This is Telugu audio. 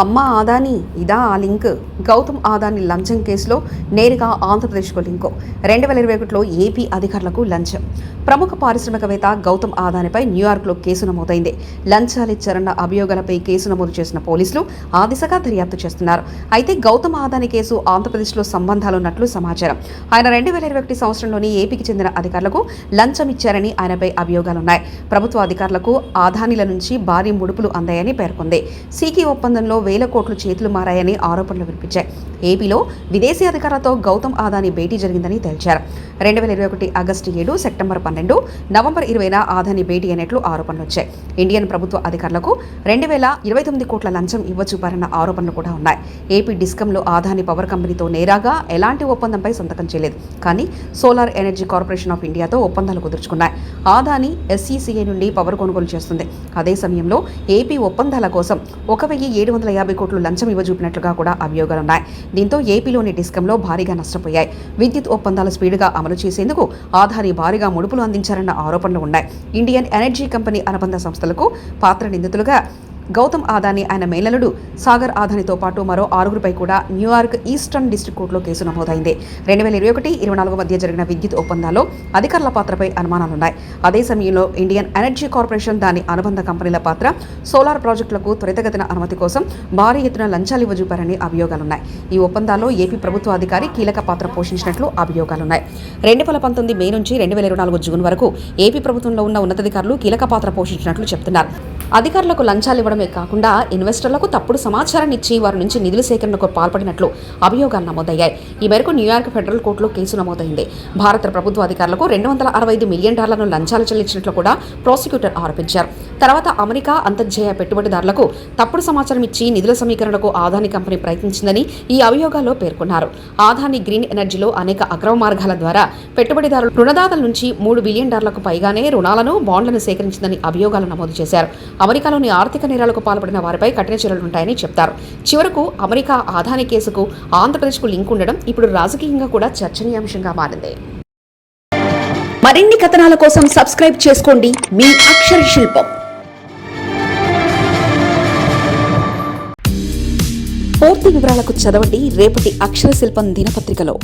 అమ్మ ఆదాని ఇదా ఆ లింక్. గౌతమ్ ఆదాని లంచం కేసులో నేరుగా ఆంధ్రప్రదేశ్కు లింకు. రెండు వేల ఇరవై ఒకటిలో ఏపీ అధికారులకు లంచం. ప్రముఖ పారిశ్రామికవేత్త గౌతమ్ ఆదానిపై న్యూయార్క్లో కేసు నమోదైంది. లంచాలిచ్చారన్న అభియోగాలపై కేసు నమోదు చేసిన పోలీసులు ఆ దిశగా దర్యాప్తు చేస్తున్నారు. అయితే గౌతమ్ ఆదాని కేసు ఆంధ్రప్రదేశ్లో సంబంధాలున్నట్లు సమాచారం. ఆయన రెండు వేల ఇరవై ఒకటి సంవత్సరంలోని ఏపీకి చెందిన అధికారులకు లంచం ఇచ్చారని ఆయనపై అభియోగాలున్నాయి. ప్రభుత్వ అధికారులకు ఆదానిల నుంచి భారీ ముడుపులు అందాయని పేర్కొంది. సీకీ ఒప్పందంలో వేల కోట్లు చేతులు మారాయని ఆరోపణలు వినిపించాయి. ఏపీలో విదేశీ అధికారులతో గౌతమ్ ఆదాని భేటీ జరిగిందని తేల్చారు. రెండు వేల ఇరవై ఒకటి ఆగస్టు ఏడు సెప్టెంబర్ పన్నెండు నవంబర్ ఇరవైన ఆదాని భేటీ అయినట్లు ఆరోపణలు వచ్చాయి. ఇండియన్ ప్రభుత్వ అధికారులకు రెండు వేల ఇరవై తొమ్మిది కోట్ల లంచం ఇవ్వచూపారన్న ఆరోపణలు కూడా ఉన్నాయి. ఏపీ డిస్కంలో ఆదాని పవర్ కంపెనీతో నేరాగా ఎలాంటి ఒప్పందంపై సంతకం చేయలేదు. కానీ సోలార్ ఎనర్జీ కార్పొరేషన్ ఆఫ్ ఇండియాతో ఒప్పందాలు కుదుర్చుకున్నాయి. ఆదాని ఎస్సీసీఏ నుండి పవర్ కొనుగోలు చేస్తుంది. అదే సమయంలో ఏపీ ఒప్పందాల కోసం ఒక వెయ్యి ఏడు వందల యాభై కోట్లు లంచం ఇవ్వజూపినట్లుగా కూడా అభియోగాలున్నాయి. దీంతో ఏపీలోని డిస్కంలో భారీగా నష్టపోయాయి. విద్యుత్ ఒప్పందాలు స్పీడ్గా అమలు చేసేందుకు ఆధారి భారీగా ముడుపులు అందించారన్న ఆరోపణలు ఉన్నాయి. ఇండియన్ ఎనర్జీ కంపెనీ అనుబంధ సంస్థలకు పాత్ర నిందితులుగా గౌతమ్ ఆదాని ఆయన మేనలుడు సాగర్ ఆదానితో పాటు మరో ఆరుగురిపై కూడా న్యూయార్క్ ఈస్టర్న్ డిస్ట్రిక్ట్ కోర్టులో కేసు నమోదైంది. రెండు వేల ఇరవై ఒకటి ఇరవై నాలుగు మధ్య జరిగిన విద్యుత్ ఒప్పందాల్లో అధికారుల పాత్రపై అనుమానాలున్నాయి. అదే సమయంలో ఇండియన్ ఎనర్జీ కార్పొరేషన్ దాని అనుబంధ కంపెనీల పాత్ర సోలార్ ప్రాజెక్టులకు త్వరితగతిన అనుమతి కోసం భారీ ఎత్తున లంచాలు ఇవ్వజూపారని అభియోగాలున్నాయి. ఈ ఒప్పందాల్లో ఏపీ ప్రభుత్వ అధికారి కీలక పాత్ర పోషించినట్లు అభియోగాలున్నాయి. రెండు వేల పంతొమ్మిది మే నుంచి రెండు వేల ఇరవై నాలుగు జూన్ వరకు ఏపీ ప్రభుత్వంలో ఉన్న ఉన్నతాధికారులు కీలక పాత్ర పోషించినట్లు చెప్తున్నారు. అధికారులకు లంచాలు ఇవ్వడమే కాకుండా ఇన్వెస్టర్లకు తప్పుడు సమాచారాన్ని ఇచ్చి వారి నుంచి నిధుల సేకరణకు పాల్పడినట్లు అభియోగాలు నమోదయ్యాయి. ఈ మేరకు న్యూయార్క్ ఫెడరల్ కోర్టులో కేసు నమోదైంది. భారత ప్రభుత్వ అధికారులకు రెండు వందల అరవై ఐదు మిలియన్ డాలర్లను లంచాలు చెల్లించినట్లు కూడా ప్రాసిక్యూటర్ ఆరోపించారు. తర్వాత అమెరికా అంతర్జాతీయ పెట్టుబడిదారులకు తప్పుడు సమాచారం ఇచ్చి నిధుల సమీకరణకు ఆదాని కంపెనీ ప్రయత్నించిందని ఈ అభియోగాల్లో పేర్కొన్నారు. ఆదాని గ్రీన్ ఎనర్జీలో అనేక అక్రమ మార్గాల ద్వారా పెట్టుబడిదారులు రుణదాతల నుంచి మూడు బిలియన్ డాలర్లకు పైగానే రుణాలను బాండ్లను సేకరించిందని అభియోగాలు నమోదు చేశారు. అమెరికాలోని ఆర్థిక నేరాలకు పాల్పడిన వారిపై కఠిన చర్యలు ఉంటాయని చెప్తారు. చివరకు అమెరికా ఆదాని కేసుకు ఆంధ్రప్రదేశ్కు లింక్ ఉండడం ఇప్పుడు రాజకీయంగా కూడా చర్చనీయాంశంగా మారింది. మరిన్ని కథనాల కోసం సబ్స్క్రైబ్ చేసుకోండి. మీ అక్షర శిల్పం. పూర్తి వివరాలకు చదవండి. రేపటి అక్షర శిల్పం దినపత్రికలో.